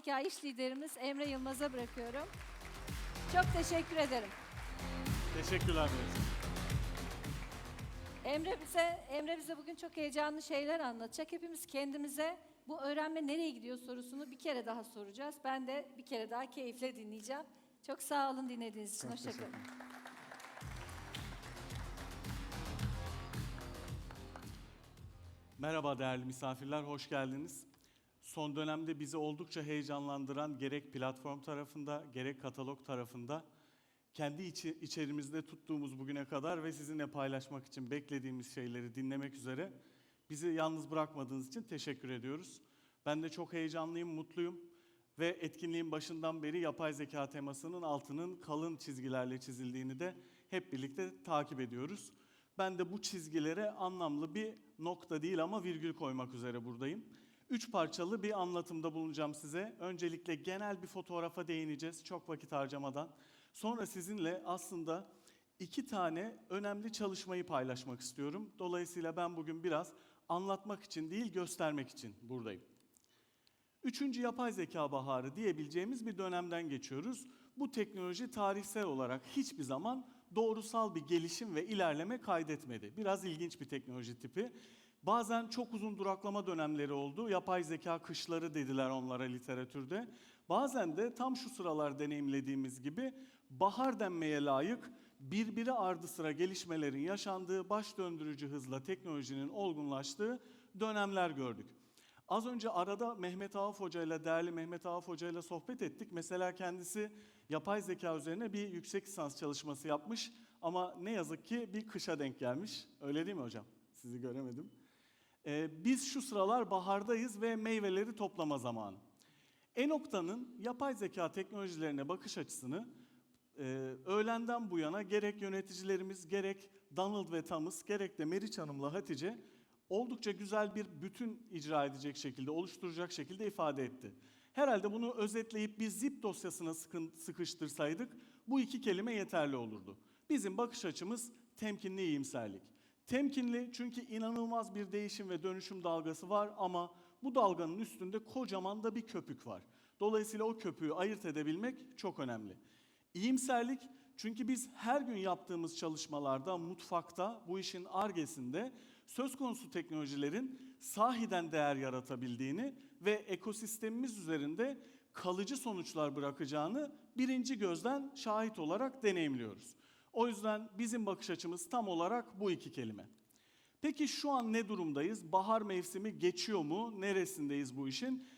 zeka iş liderimiz Emre Yılmaz'a bırakıyorum. Çok teşekkür ederim. Teşekkürler Melis. Emre bize Emre bize bugün çok heyecanlı şeyler anlatacak. Hepimiz kendimize bu öğrenme nereye gidiyor sorusunu bir kere daha soracağız. Ben de bir kere daha keyifle dinleyeceğim. Çok sağ olun dinlediğiniz için. Hoşçakalın. Merhaba değerli misafirler, hoş geldiniz. Son dönemde bizi oldukça heyecanlandıran gerek platform tarafında gerek katalog tarafında kendi içi, içerimizde tuttuğumuz bugüne kadar ve sizinle paylaşmak için beklediğimiz şeyleri dinlemek üzere bizi yalnız bırakmadığınız için teşekkür ediyoruz. Ben de çok heyecanlıyım, mutluyum ve etkinliğin başından beri yapay zeka temasının altının kalın çizgilerle çizildiğini de hep birlikte takip ediyoruz. Ben de bu çizgilere anlamlı bir nokta değil ama virgül koymak üzere buradayım. Üç parçalı bir anlatımda bulunacağım size. Öncelikle genel bir fotoğrafa değineceğiz çok vakit harcamadan. Sonra sizinle aslında iki tane önemli çalışmayı paylaşmak istiyorum. Dolayısıyla ben bugün biraz anlatmak için değil göstermek için buradayım. Üçüncü yapay zeka baharı diyebileceğimiz bir dönemden geçiyoruz. Bu teknoloji tarihsel olarak hiçbir zaman doğrusal bir gelişim ve ilerleme kaydetmedi. Biraz ilginç bir teknoloji tipi. Bazen çok uzun duraklama dönemleri oldu. Yapay zeka kışları dediler onlara literatürde. Bazen de tam şu sıralar deneyimlediğimiz gibi bahar denmeye layık birbiri ardı sıra gelişmelerin yaşandığı baş döndürücü hızla teknolojinin olgunlaştığı dönemler gördük. Az önce arada Mehmet Ağaf Hoca ile değerli Mehmet Ağaf Hoca ile sohbet ettik. Mesela kendisi yapay zeka üzerine bir yüksek lisans çalışması yapmış ama ne yazık ki bir kışa denk gelmiş. Öyle değil mi hocam? Sizi göremedim. Ee, biz şu sıralar bahardayız ve meyveleri toplama zamanı. Enokta'nın yapay zeka teknolojilerine bakış açısını e, öğlenden bu yana gerek yöneticilerimiz gerek Donald ve Thomas gerek de Meriç Hanım'la Hatice oldukça güzel bir bütün icra edecek şekilde, oluşturacak şekilde ifade etti. Herhalde bunu özetleyip bir zip dosyasına sıkıştırsaydık bu iki kelime yeterli olurdu. Bizim bakış açımız temkinli iyimserlik. Temkinli çünkü inanılmaz bir değişim ve dönüşüm dalgası var ama bu dalganın üstünde kocaman da bir köpük var. Dolayısıyla o köpüğü ayırt edebilmek çok önemli. İyimserlik çünkü biz her gün yaptığımız çalışmalarda, mutfakta, bu işin argesinde söz konusu teknolojilerin sahiden değer yaratabildiğini ve ekosistemimiz üzerinde kalıcı sonuçlar bırakacağını birinci gözden şahit olarak deneyimliyoruz. O yüzden bizim bakış açımız tam olarak bu iki kelime. Peki şu an ne durumdayız? Bahar mevsimi geçiyor mu? Neresindeyiz bu işin?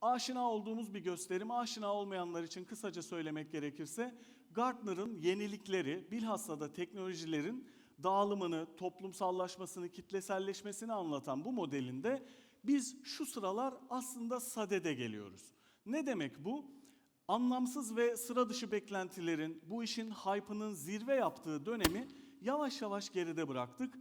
Aşina olduğumuz bir gösterim, aşina olmayanlar için kısaca söylemek gerekirse Gartner'ın yenilikleri, bilhassa da teknolojilerin dağılımını, toplumsallaşmasını, kitleselleşmesini anlatan bu modelinde biz şu sıralar aslında sadede geliyoruz. Ne demek bu? Anlamsız ve sıra dışı beklentilerin, bu işin hype'ının zirve yaptığı dönemi yavaş yavaş geride bıraktık.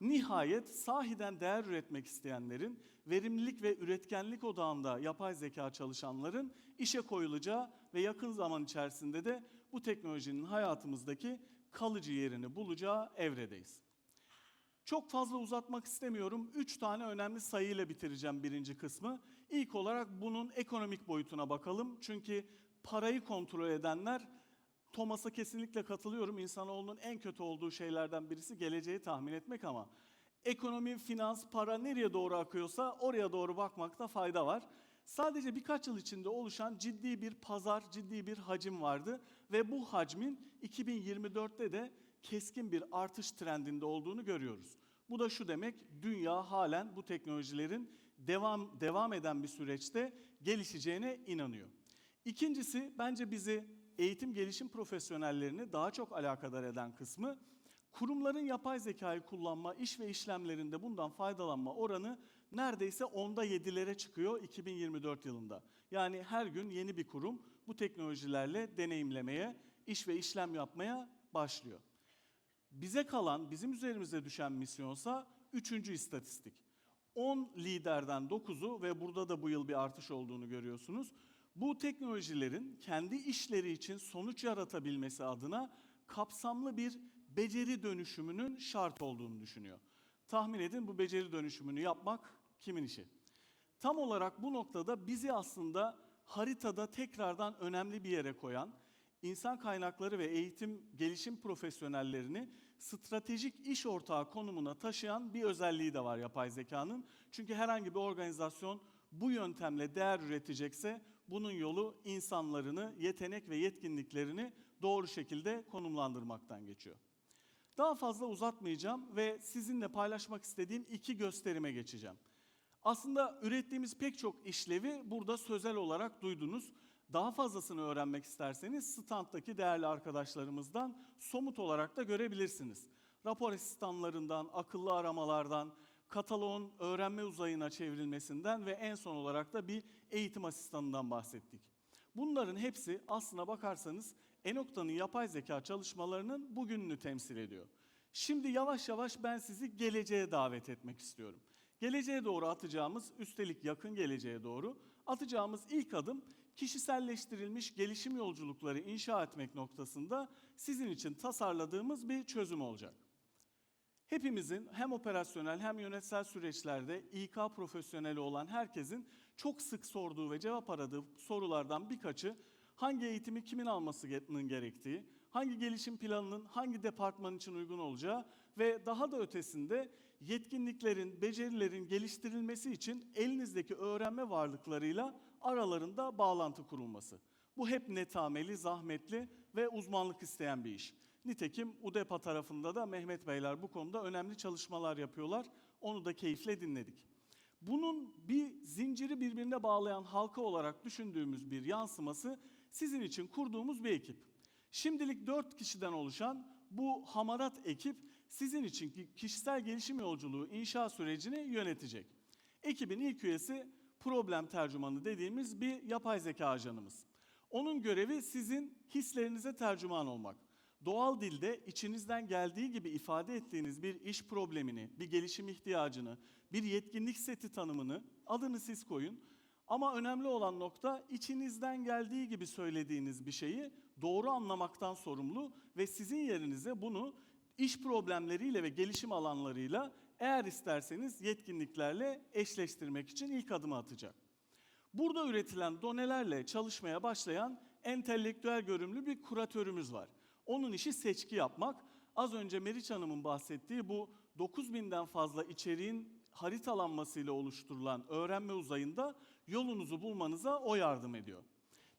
Nihayet sahiden değer üretmek isteyenlerin, verimlilik ve üretkenlik odağında yapay zeka çalışanların işe koyulacağı ve yakın zaman içerisinde de bu teknolojinin hayatımızdaki kalıcı yerini bulacağı evredeyiz. Çok fazla uzatmak istemiyorum. Üç tane önemli sayıyla bitireceğim birinci kısmı. İlk olarak bunun ekonomik boyutuna bakalım. Çünkü parayı kontrol edenler Thomas'a kesinlikle katılıyorum. İnsanoğlunun en kötü olduğu şeylerden birisi geleceği tahmin etmek ama ekonomi, finans, para nereye doğru akıyorsa oraya doğru bakmakta fayda var. Sadece birkaç yıl içinde oluşan ciddi bir pazar, ciddi bir hacim vardı ve bu hacmin 2024'te de keskin bir artış trendinde olduğunu görüyoruz. Bu da şu demek, dünya halen bu teknolojilerin devam devam eden bir süreçte gelişeceğine inanıyor. İkincisi bence bizi eğitim gelişim profesyonellerini daha çok alakadar eden kısmı kurumların yapay zekayı kullanma, iş ve işlemlerinde bundan faydalanma oranı neredeyse onda yedilere çıkıyor 2024 yılında. Yani her gün yeni bir kurum bu teknolojilerle deneyimlemeye, iş ve işlem yapmaya başlıyor. Bize kalan, bizim üzerimize düşen misyonsa üçüncü istatistik. 10 liderden 9'u ve burada da bu yıl bir artış olduğunu görüyorsunuz. Bu teknolojilerin kendi işleri için sonuç yaratabilmesi adına kapsamlı bir beceri dönüşümünün şart olduğunu düşünüyor. Tahmin edin bu beceri dönüşümünü yapmak kimin işi? Tam olarak bu noktada bizi aslında haritada tekrardan önemli bir yere koyan, insan kaynakları ve eğitim gelişim profesyonellerini stratejik iş ortağı konumuna taşıyan bir özelliği de var yapay zekanın. Çünkü herhangi bir organizasyon bu yöntemle değer üretecekse bunun yolu insanlarını, yetenek ve yetkinliklerini doğru şekilde konumlandırmaktan geçiyor. Daha fazla uzatmayacağım ve sizinle paylaşmak istediğim iki gösterime geçeceğim. Aslında ürettiğimiz pek çok işlevi burada sözel olarak duydunuz. Daha fazlasını öğrenmek isterseniz standtaki değerli arkadaşlarımızdan somut olarak da görebilirsiniz. Rapor asistanlarından, akıllı aramalardan, kataloğun öğrenme uzayına çevrilmesinden ve en son olarak da bir eğitim asistanından bahsettik. Bunların hepsi aslına bakarsanız Enokta'nın yapay zeka çalışmalarının bugününü temsil ediyor. Şimdi yavaş yavaş ben sizi geleceğe davet etmek istiyorum. Geleceğe doğru atacağımız, üstelik yakın geleceğe doğru atacağımız ilk adım kişiselleştirilmiş gelişim yolculukları inşa etmek noktasında sizin için tasarladığımız bir çözüm olacak. Hepimizin hem operasyonel hem yönetsel süreçlerde İK profesyoneli olan herkesin çok sık sorduğu ve cevap aradığı sorulardan birkaçı hangi eğitimi kimin almasının gerektiği, hangi gelişim planının hangi departman için uygun olacağı ve daha da ötesinde yetkinliklerin, becerilerin geliştirilmesi için elinizdeki öğrenme varlıklarıyla aralarında bağlantı kurulması. Bu hep netameli, zahmetli ve uzmanlık isteyen bir iş. Nitekim UDEPA tarafında da Mehmet Beyler bu konuda önemli çalışmalar yapıyorlar. Onu da keyifle dinledik. Bunun bir zinciri birbirine bağlayan halka olarak düşündüğümüz bir yansıması sizin için kurduğumuz bir ekip. Şimdilik dört kişiden oluşan bu hamarat ekip sizin için ki- kişisel gelişim yolculuğu inşa sürecini yönetecek. Ekibin ilk üyesi problem tercümanı dediğimiz bir yapay zeka ajanımız. Onun görevi sizin hislerinize tercüman olmak. Doğal dilde içinizden geldiği gibi ifade ettiğiniz bir iş problemini, bir gelişim ihtiyacını, bir yetkinlik seti tanımını adını siz koyun. Ama önemli olan nokta içinizden geldiği gibi söylediğiniz bir şeyi doğru anlamaktan sorumlu ve sizin yerinize bunu iş problemleriyle ve gelişim alanlarıyla eğer isterseniz yetkinliklerle eşleştirmek için ilk adımı atacak. Burada üretilen donelerle çalışmaya başlayan entelektüel görümlü bir kuratörümüz var. Onun işi seçki yapmak. Az önce Meriç Hanım'ın bahsettiği bu 9000'den fazla içeriğin haritalanmasıyla oluşturulan öğrenme uzayında yolunuzu bulmanıza o yardım ediyor.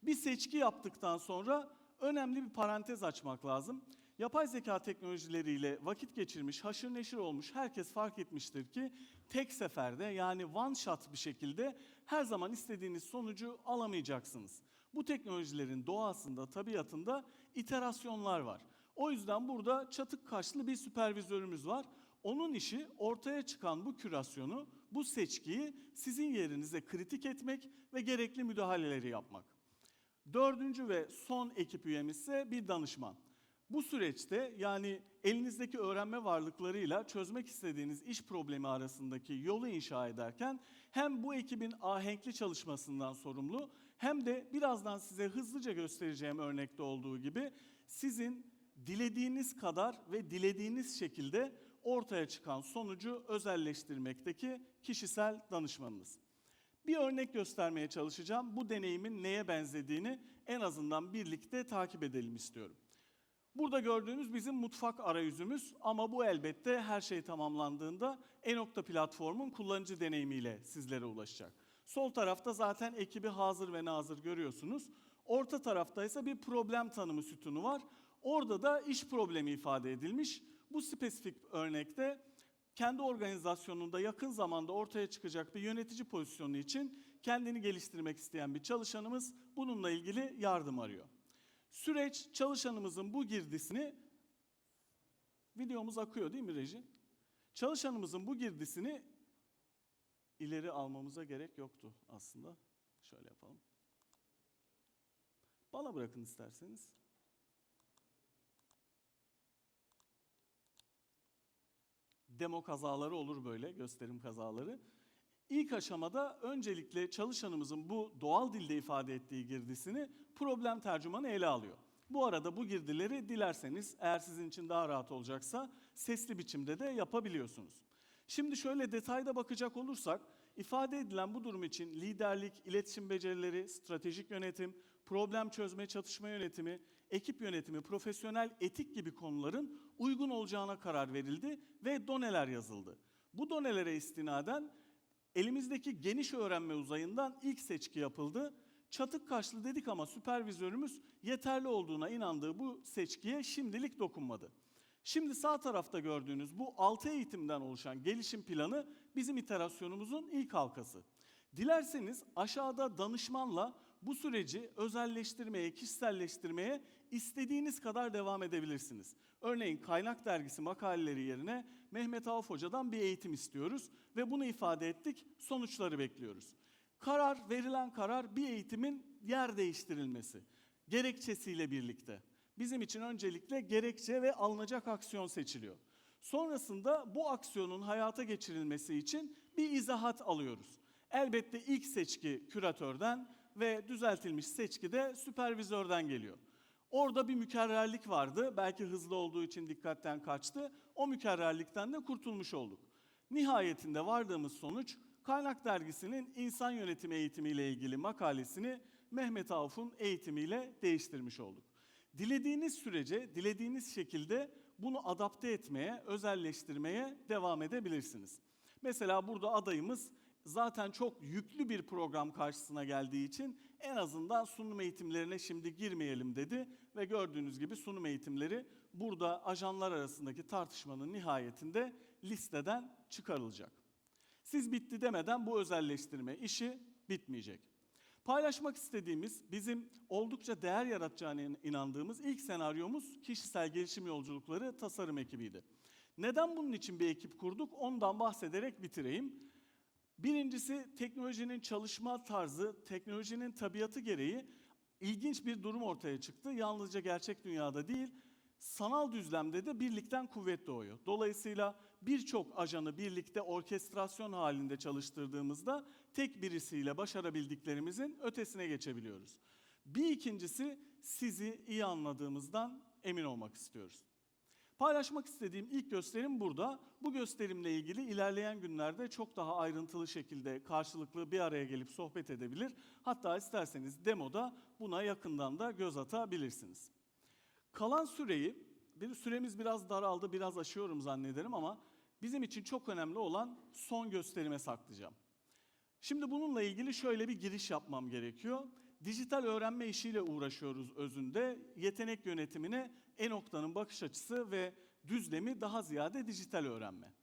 Bir seçki yaptıktan sonra önemli bir parantez açmak lazım. Yapay zeka teknolojileriyle vakit geçirmiş, haşır neşir olmuş herkes fark etmiştir ki tek seferde yani one shot bir şekilde her zaman istediğiniz sonucu alamayacaksınız. Bu teknolojilerin doğasında, tabiatında iterasyonlar var. O yüzden burada çatık kaşlı bir süpervizörümüz var. Onun işi ortaya çıkan bu kürasyonu, bu seçkiyi sizin yerinize kritik etmek ve gerekli müdahaleleri yapmak. Dördüncü ve son ekip üyemiz ise bir danışman. Bu süreçte yani elinizdeki öğrenme varlıklarıyla çözmek istediğiniz iş problemi arasındaki yolu inşa ederken hem bu ekibin ahenkli çalışmasından sorumlu hem de birazdan size hızlıca göstereceğim örnekte olduğu gibi sizin dilediğiniz kadar ve dilediğiniz şekilde ortaya çıkan sonucu özelleştirmekteki kişisel danışmanınız. Bir örnek göstermeye çalışacağım. Bu deneyimin neye benzediğini en azından birlikte takip edelim istiyorum. Burada gördüğünüz bizim mutfak arayüzümüz ama bu elbette her şey tamamlandığında Enokta platformun kullanıcı deneyimiyle sizlere ulaşacak. Sol tarafta zaten ekibi hazır ve nazır görüyorsunuz. Orta tarafta ise bir problem tanımı sütunu var. Orada da iş problemi ifade edilmiş. Bu spesifik örnekte kendi organizasyonunda yakın zamanda ortaya çıkacak bir yönetici pozisyonu için kendini geliştirmek isteyen bir çalışanımız bununla ilgili yardım arıyor. Süreç çalışanımızın bu girdisini videomuz akıyor değil mi reji? Çalışanımızın bu girdisini ileri almamıza gerek yoktu aslında. Şöyle yapalım. Bana bırakın isterseniz. Demo kazaları olur böyle, gösterim kazaları. İlk aşamada öncelikle çalışanımızın bu doğal dilde ifade ettiği girdisini problem tercümanı ele alıyor. Bu arada bu girdileri dilerseniz eğer sizin için daha rahat olacaksa sesli biçimde de yapabiliyorsunuz. Şimdi şöyle detayda bakacak olursak, ifade edilen bu durum için liderlik, iletişim becerileri, stratejik yönetim, problem çözme, çatışma yönetimi, ekip yönetimi, profesyonel etik gibi konuların uygun olacağına karar verildi ve doneler yazıldı. Bu donelere istinaden elimizdeki geniş öğrenme uzayından ilk seçki yapıldı. Çatık kaşlı dedik ama süpervizörümüz yeterli olduğuna inandığı bu seçkiye şimdilik dokunmadı. Şimdi sağ tarafta gördüğünüz bu 6 eğitimden oluşan gelişim planı bizim iterasyonumuzun ilk halkası. Dilerseniz aşağıda danışmanla bu süreci özelleştirmeye, kişiselleştirmeye istediğiniz kadar devam edebilirsiniz. Örneğin Kaynak Dergisi makaleleri yerine Mehmet Avf Hoca'dan bir eğitim istiyoruz ve bunu ifade ettik, sonuçları bekliyoruz. Karar, verilen karar bir eğitimin yer değiştirilmesi, gerekçesiyle birlikte. Bizim için öncelikle gerekçe ve alınacak aksiyon seçiliyor. Sonrasında bu aksiyonun hayata geçirilmesi için bir izahat alıyoruz. Elbette ilk seçki küratörden ve düzeltilmiş seçki de süpervizörden geliyor. Orada bir mükerrerlik vardı. Belki hızlı olduğu için dikkatten kaçtı. O mükerrerlikten de kurtulmuş olduk. Nihayetinde vardığımız sonuç Kaynak Dergisi'nin insan yönetimi eğitimiyle ilgili makalesini Mehmet Avf'un eğitimiyle değiştirmiş olduk. Dilediğiniz sürece, dilediğiniz şekilde bunu adapte etmeye, özelleştirmeye devam edebilirsiniz. Mesela burada adayımız zaten çok yüklü bir program karşısına geldiği için en azından sunum eğitimlerine şimdi girmeyelim dedi ve gördüğünüz gibi sunum eğitimleri burada ajanlar arasındaki tartışmanın nihayetinde listeden çıkarılacak. Siz bitti demeden bu özelleştirme işi bitmeyecek. Paylaşmak istediğimiz, bizim oldukça değer yaratacağına inandığımız ilk senaryomuz kişisel gelişim yolculukları tasarım ekibiydi. Neden bunun için bir ekip kurduk? Ondan bahsederek bitireyim. Birincisi teknolojinin çalışma tarzı, teknolojinin tabiatı gereği ilginç bir durum ortaya çıktı. Yalnızca gerçek dünyada değil, sanal düzlemde de birlikten kuvvet doğuyor. Dolayısıyla birçok ajanı birlikte orkestrasyon halinde çalıştırdığımızda tek birisiyle başarabildiklerimizin ötesine geçebiliyoruz. Bir ikincisi sizi iyi anladığımızdan emin olmak istiyoruz. Paylaşmak istediğim ilk gösterim burada. Bu gösterimle ilgili ilerleyen günlerde çok daha ayrıntılı şekilde karşılıklı bir araya gelip sohbet edebilir. Hatta isterseniz demoda buna yakından da göz atabilirsiniz. Kalan süreyi, bir süremiz biraz daraldı, biraz aşıyorum zannederim ama bizim için çok önemli olan son gösterime saklayacağım. Şimdi bununla ilgili şöyle bir giriş yapmam gerekiyor. Dijital öğrenme işiyle uğraşıyoruz özünde. Yetenek yönetimine E-Nokta'nın bakış açısı ve düzlemi daha ziyade dijital öğrenme.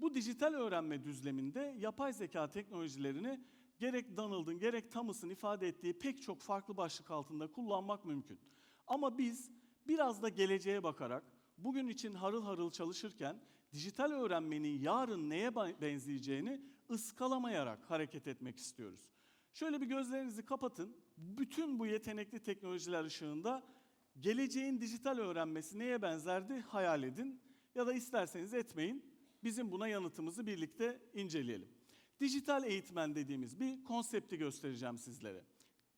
Bu dijital öğrenme düzleminde yapay zeka teknolojilerini gerek Donald'ın gerek Thomas'ın ifade ettiği pek çok farklı başlık altında kullanmak mümkün. Ama biz biraz da geleceğe bakarak bugün için harıl harıl çalışırken dijital öğrenmenin yarın neye benzeyeceğini ıskalamayarak hareket etmek istiyoruz. Şöyle bir gözlerinizi kapatın. Bütün bu yetenekli teknolojiler ışığında geleceğin dijital öğrenmesi neye benzerdi hayal edin ya da isterseniz etmeyin. Bizim buna yanıtımızı birlikte inceleyelim. Dijital eğitmen dediğimiz bir konsepti göstereceğim sizlere.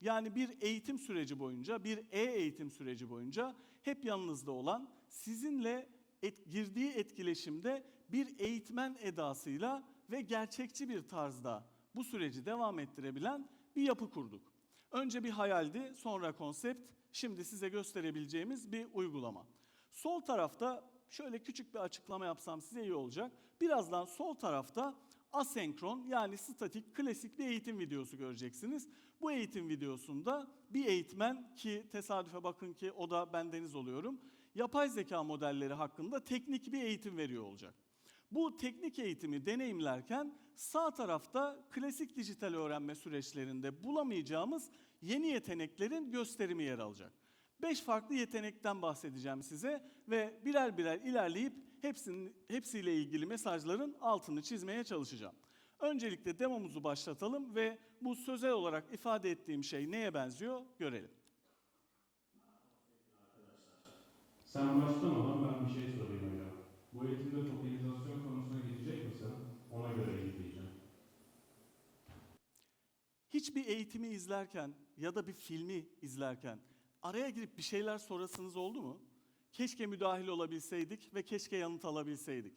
Yani bir eğitim süreci boyunca, bir e-eğitim süreci boyunca hep yanınızda olan, sizinle et, girdiği etkileşimde bir eğitmen edasıyla ve gerçekçi bir tarzda bu süreci devam ettirebilen bir yapı kurduk. Önce bir hayaldi, sonra konsept, şimdi size gösterebileceğimiz bir uygulama. Sol tarafta şöyle küçük bir açıklama yapsam size iyi olacak. Birazdan sol tarafta asenkron yani statik klasik bir eğitim videosu göreceksiniz. Bu eğitim videosunda bir eğitmen ki tesadüfe bakın ki o da bendeniz oluyorum. Yapay zeka modelleri hakkında teknik bir eğitim veriyor olacak. Bu teknik eğitimi deneyimlerken sağ tarafta klasik dijital öğrenme süreçlerinde bulamayacağımız yeni yeteneklerin gösterimi yer alacak. Beş farklı yetenekten bahsedeceğim size ve birer birer ilerleyip hepsinin, hepsiyle ilgili mesajların altını çizmeye çalışacağım. Öncelikle demomuzu başlatalım ve bu sözel olarak ifade ettiğim şey neye benziyor görelim. Sen başlamadan ben bir şey sorayım hocam. Bu eğitimde tokenizasyon konusuna gidecek misin? Ona göre gideceğim. Hiçbir eğitimi izlerken ya da bir filmi izlerken araya girip bir şeyler sorasınız oldu mu? Keşke müdahil olabilseydik ve keşke yanıt alabilseydik.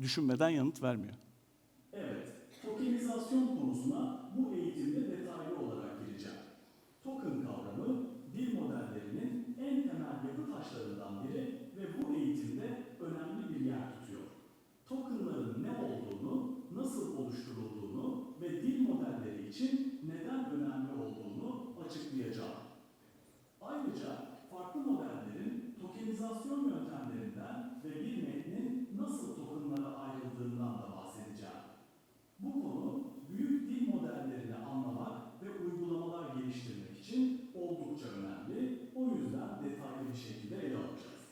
düşünmeden yanıt vermiyor. Evet, tokenizasyon konusuna bu eğitimde detaylı olarak gireceğim. Token kavramı dil modellerinin en temel yapı taşlarından biri ve bu eğitimde önemli bir yer tutuyor. Tokenların ne olduğunu, nasıl oluşturulduğunu ve dil modelleri için neden önemli olduğunu açıklayacağım. Ayrıca farklı modellerin tokenizasyon yöntemlerinden ve bir metnin nasıl tokenlara ayrıldığından da bahsedeceğim. Bu konu büyük dil modellerini anlamak ve uygulamalar geliştirmek için oldukça önemli. O yüzden detaylı bir şekilde ele alacağız.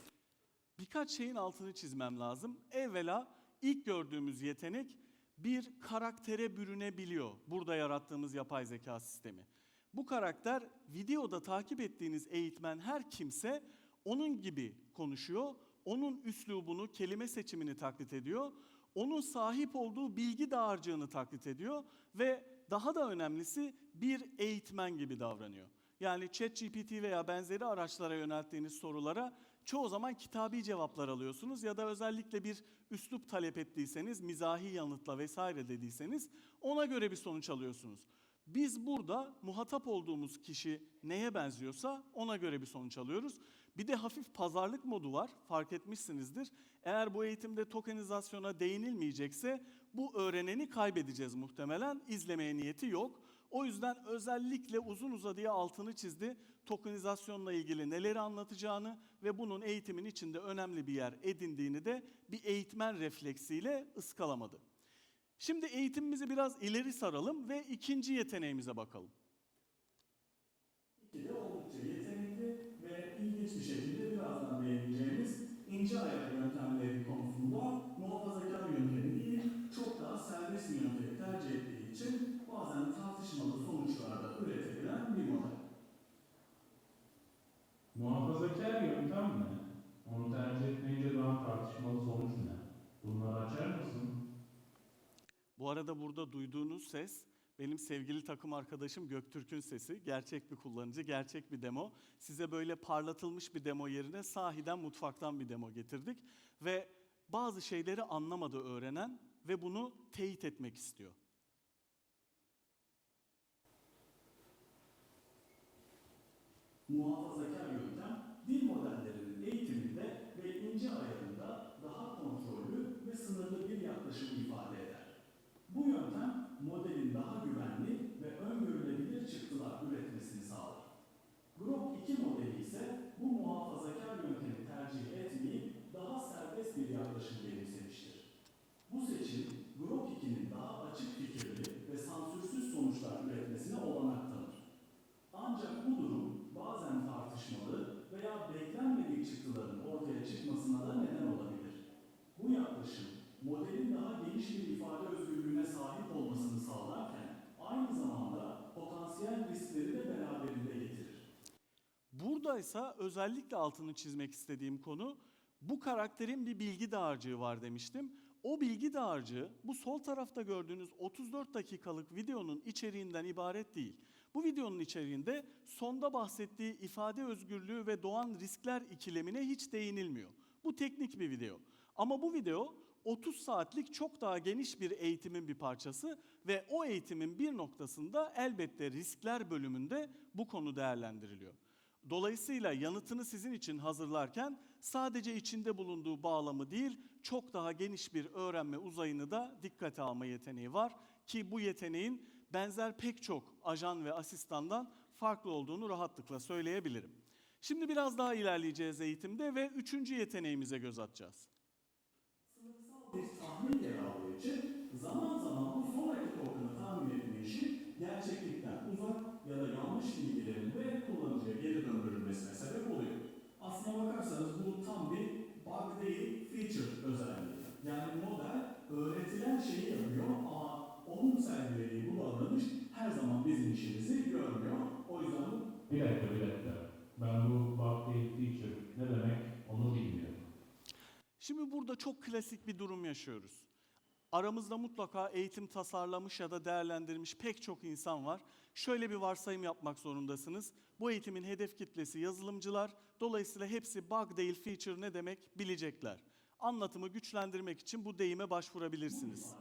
Birkaç şeyin altını çizmem lazım. Evvela ilk gördüğümüz yetenek bir karaktere bürünebiliyor. Burada yarattığımız yapay zeka sistemi. Bu karakter videoda takip ettiğiniz eğitmen her kimse onun gibi konuşuyor. Onun üslubunu, kelime seçimini taklit ediyor. Onun sahip olduğu bilgi dağarcığını taklit ediyor ve daha da önemlisi bir eğitmen gibi davranıyor. Yani ChatGPT veya benzeri araçlara yönelttiğiniz sorulara çoğu zaman kitabi cevaplar alıyorsunuz ya da özellikle bir üslup talep ettiyseniz, mizahi yanıtla vesaire dediyseniz ona göre bir sonuç alıyorsunuz. Biz burada muhatap olduğumuz kişi neye benziyorsa ona göre bir sonuç alıyoruz. Bir de hafif pazarlık modu var, fark etmişsinizdir. Eğer bu eğitimde tokenizasyona değinilmeyecekse bu öğreneni kaybedeceğiz muhtemelen. İzlemeye niyeti yok. O yüzden özellikle uzun uzadıya altını çizdi. Tokenizasyonla ilgili neleri anlatacağını ve bunun eğitimin içinde önemli bir yer edindiğini de bir eğitmen refleksiyle ıskalamadı. Şimdi eğitimimizi biraz ileri saralım ve ikinci yeteneğimize bakalım. İki de oldukça yetenekli ve ilginç bir şekilde birazdan değineceğimiz ince ayak yöntemleri konusunda muhafazakar yöntemi değil, çok daha serbest bir yöntemi tercih ettiği için bazen tartışmalı sonuçlar da üretebilen bir model. Muhafazakar yöntem ne? Onu tercih etmeyince daha tartışmalı sonuç ne? Bunları açar mısın? Bu arada burada duyduğunuz ses benim sevgili takım arkadaşım Göktürk'ün sesi. Gerçek bir kullanıcı, gerçek bir demo. Size böyle parlatılmış bir demo yerine sahiden mutfaktan bir demo getirdik. Ve bazı şeyleri anlamadı öğrenen ve bunu teyit etmek istiyor. Muhafazakar yöntem, dil modellerinin eğitiminde ve ince ayarında daha kontrollü ve sınırlı bir yaklaşım ifade eder. Bu yöntem, modelin daha güvenli ve öngörülebilir çıktılar üretmesini sağlar. Grok 2 modeli ise bu muhafazakar yöntemi tercih etmeyip daha serbest bir yaklaşım benimsemiştir. Bu seçim, Grok 2'nin daha açık fikirli ve sansürsüz sonuçlar üretmesine olanak tanır. Ancak bu durum bazen tartışmalı veya beklenmedik çıktıların ortaya çıkmasına da neden olabilir. Bu yaklaşım modelin daha geniş bir ifade özgürlüğüne sahip olmasını sağlarken aynı zamanda potansiyel riskleri de beraberinde getirir. Buradaysa özellikle altını çizmek istediğim konu bu karakterin bir bilgi dağarcığı var demiştim. O bilgi dağarcığı bu sol tarafta gördüğünüz 34 dakikalık videonun içeriğinden ibaret değil. Bu videonun içeriğinde sonda bahsettiği ifade özgürlüğü ve doğan riskler ikilemine hiç değinilmiyor. Bu teknik bir video. Ama bu video 30 saatlik çok daha geniş bir eğitimin bir parçası ve o eğitimin bir noktasında elbette riskler bölümünde bu konu değerlendiriliyor. Dolayısıyla yanıtını sizin için hazırlarken sadece içinde bulunduğu bağlamı değil, çok daha geniş bir öğrenme uzayını da dikkate alma yeteneği var ki bu yeteneğin benzer pek çok ajan ve asistandan farklı olduğunu rahatlıkla söyleyebilirim. Şimdi biraz daha ilerleyeceğiz eğitimde ve üçüncü yeteneğimize göz atacağız. bir tahmin yer aldığı için zaman zaman bu sonraki token'ı tahmin etme işi gerçeklikten uzak ya da yanlış bilgilerin ve kullanıcıya geri döndürülmesine sebep oluyor. Aslına bakarsanız bu tam bir bug değil, feature özelliği. Yani model öğretilen şeyi yapıyor ama onun sergilediği bu davranış her zaman bizim işimizi görmüyor. O yüzden bu Bir dakika bir dakika. Ben bu bug değil feature ne demek onu bilmiyorum. Şimdi burada çok klasik bir durum yaşıyoruz. Aramızda mutlaka eğitim tasarlamış ya da değerlendirmiş pek çok insan var. Şöyle bir varsayım yapmak zorundasınız. Bu eğitimin hedef kitlesi yazılımcılar. Dolayısıyla hepsi bug değil feature ne demek bilecekler. anlatımı güçlendirmek için bu deyime başvurabilirsiniz.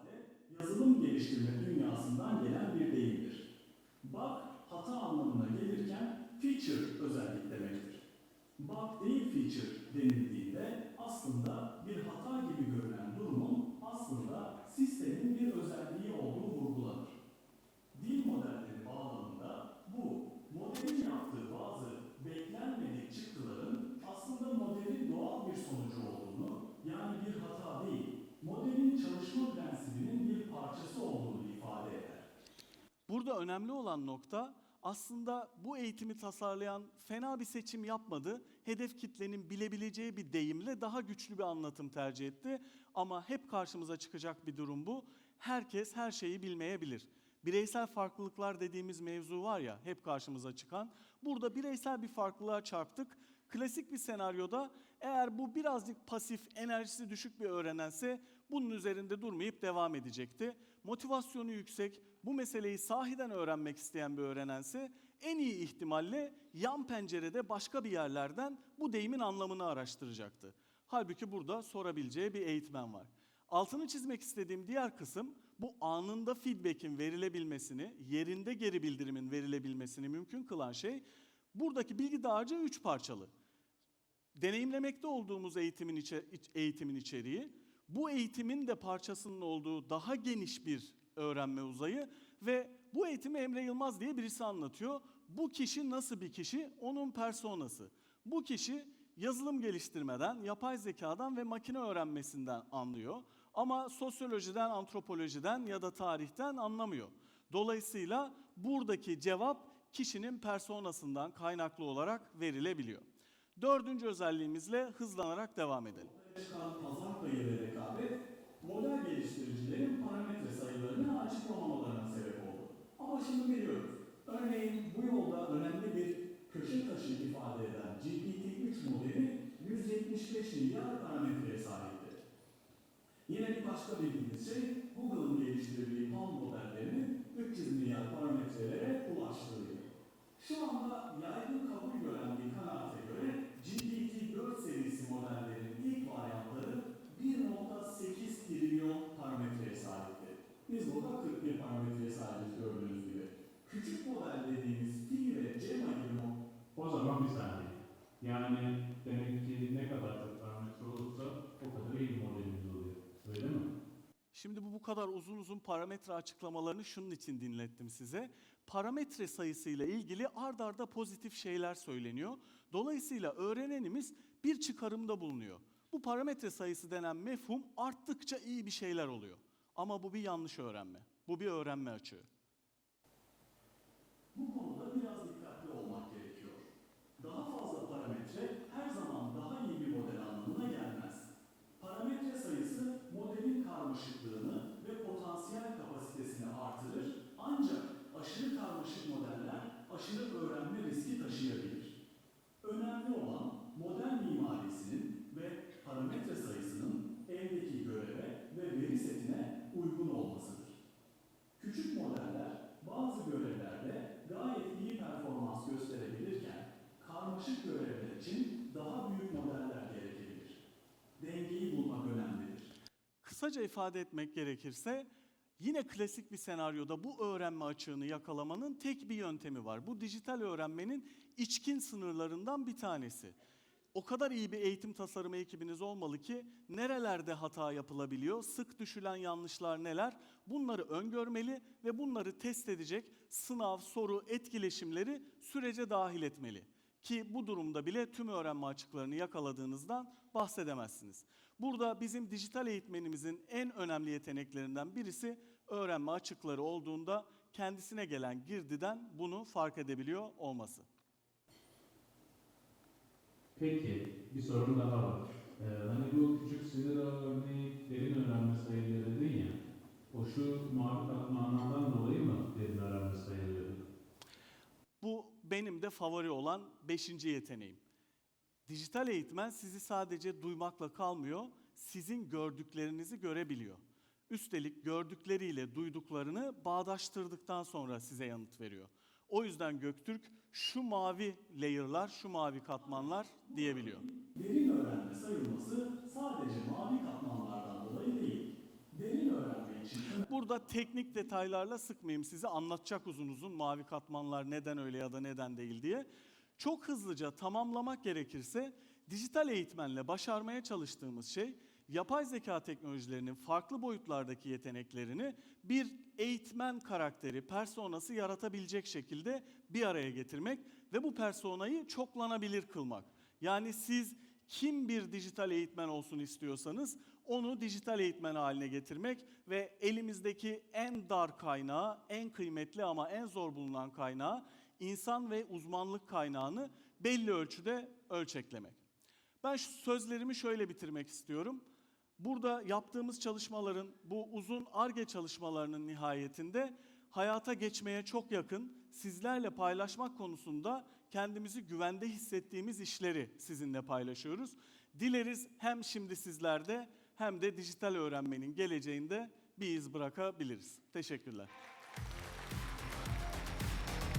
yazılım geliştirme dünyasından gelen bir deyimdir. Bug hata anlamına gelirken feature özellik demektir. Bug değil feature denildiğinde aslında bir hata gibi görünen durumun aslında sistemin bir özelliği olduğu vurgulanır. Dil modelleri bağlamında bu modelin yaptığı bazı beklenmedik çıktıların aslında modelin doğal bir sonucu olduğunu yani bir hata değil, modelin çalışma prensibinin bir parçası olduğunu ifade eder. Burada önemli olan nokta aslında bu eğitimi tasarlayan fena bir seçim yapmadı. Hedef kitlenin bilebileceği bir deyimle daha güçlü bir anlatım tercih etti. Ama hep karşımıza çıkacak bir durum bu. Herkes her şeyi bilmeyebilir. Bireysel farklılıklar dediğimiz mevzu var ya hep karşımıza çıkan. Burada bireysel bir farklılığa çarptık. Klasik bir senaryoda eğer bu birazcık pasif, enerjisi düşük bir öğrenense bunun üzerinde durmayıp devam edecekti. Motivasyonu yüksek, bu meseleyi sahiden öğrenmek isteyen bir öğrenense en iyi ihtimalle yan pencerede başka bir yerlerden bu deyimin anlamını araştıracaktı. Halbuki burada sorabileceği bir eğitmen var. Altını çizmek istediğim diğer kısım bu anında feedback'in verilebilmesini, yerinde geri bildirimin verilebilmesini mümkün kılan şey buradaki bilgi dağarcığı üç parçalı deneyimlemekte olduğumuz eğitimin, içe, iç- eğitimin içeriği, bu eğitimin de parçasının olduğu daha geniş bir öğrenme uzayı ve bu eğitimi Emre Yılmaz diye birisi anlatıyor. Bu kişi nasıl bir kişi? Onun personası. Bu kişi yazılım geliştirmeden, yapay zekadan ve makine öğrenmesinden anlıyor. Ama sosyolojiden, antropolojiden ya da tarihten anlamıyor. Dolayısıyla buradaki cevap kişinin personasından kaynaklı olarak verilebiliyor. Dördüncü özelliğimizle hızlanarak devam edelim. Pazar payı ve rekabet, model sayılarını açıklamamalarına sebep oldu. Ama şimdi biliyoruz. Örneğin bu yolda önemli bir köşe taşı ifade eden GPT-3 modeli 175 milyar parametreye sahipti. Yine bir başka bildiğimiz şey, Google'ın geliştirdiği PaLM modellerinin 300 milyar parametrelere ulaştığıydı. Şu anda yaygın kabul gören bir kanaate göre GPT-4 serisi modellerin ilk varyantları 1.8 trilyon parametreye sahipti. Biz burada 41 parametreye sahibiz gördüğünüz gibi. Küçük model dediğimiz Pi ve Gemma gibi O zaman bir saniye. Yani demek ki ne kadar çok parametre olursa o kadar iyi modelimiz oluyor. Öyle mi? Şimdi bu bu kadar uzun uzun parametre açıklamalarını şunun için dinlettim size. Parametre sayısıyla ilgili ard arda pozitif şeyler söyleniyor. Dolayısıyla öğrenenimiz bir çıkarımda bulunuyor. Bu parametre sayısı denen mefhum arttıkça iyi bir şeyler oluyor. Ama bu bir yanlış öğrenme. Bu bir öğrenme açığı. Bu konuda biraz dikkatli olmak gerekiyor. Daha fazla parametre her zaman daha iyi bir model anlamına gelmez. Parametre sayısı modelin karmaşıklığını ve potansiyel kapasitesini artırır ancak aşırı karmaşık modeller aşırı öğrenme riski taşıyabilir. Önemli olan model mimarisinin ve parametre sayısının eldeki göreve ve veri setine uygun olmasıdır. Küçük modeller bazı görevlerde gayet iyi performans gösterebilirken karmaşık görevler için daha büyük modeller gerekebilir. Dengeyi bulmak önemlidir. Kısaca ifade etmek gerekirse yine klasik bir senaryoda bu öğrenme açığını yakalamanın tek bir yöntemi var. Bu dijital öğrenmenin içkin sınırlarından bir tanesi. O kadar iyi bir eğitim tasarımı ekibiniz olmalı ki nerelerde hata yapılabiliyor, sık düşülen yanlışlar neler bunları öngörmeli ve bunları test edecek sınav, soru, etkileşimleri sürece dahil etmeli. Ki bu durumda bile tüm öğrenme açıklarını yakaladığınızdan bahsedemezsiniz. Burada bizim dijital eğitmenimizin en önemli yeteneklerinden birisi öğrenme açıkları olduğunda kendisine gelen girdiden bunu fark edebiliyor olması. Peki, bir sorun daha var. Ee, hani bu küçük favori olan beşinci yeteneğim. Dijital eğitmen sizi sadece duymakla kalmıyor, sizin gördüklerinizi görebiliyor. Üstelik gördükleriyle duyduklarını bağdaştırdıktan sonra size yanıt veriyor. O yüzden Göktürk şu mavi layer'lar, şu mavi katmanlar diyebiliyor. derin öğrenme sayılması sadece mavi katmanlardan dolayı değil. Derin öğrenme için Burada teknik detaylarla sıkmayayım sizi anlatacak uzun uzun mavi katmanlar neden öyle ya da neden değil diye. Çok hızlıca tamamlamak gerekirse dijital eğitmenle başarmaya çalıştığımız şey yapay zeka teknolojilerinin farklı boyutlardaki yeteneklerini bir eğitmen karakteri, personası yaratabilecek şekilde bir araya getirmek ve bu personayı çoklanabilir kılmak. Yani siz kim bir dijital eğitmen olsun istiyorsanız onu dijital eğitmen haline getirmek ve elimizdeki en dar kaynağı, en kıymetli ama en zor bulunan kaynağı insan ve uzmanlık kaynağını belli ölçüde ölçeklemek. Ben şu sözlerimi şöyle bitirmek istiyorum. Burada yaptığımız çalışmaların, bu uzun ARGE çalışmalarının nihayetinde hayata geçmeye çok yakın, sizlerle paylaşmak konusunda kendimizi güvende hissettiğimiz işleri sizinle paylaşıyoruz. Dileriz hem şimdi sizlerde hem de dijital öğrenmenin geleceğinde bir iz bırakabiliriz. Teşekkürler.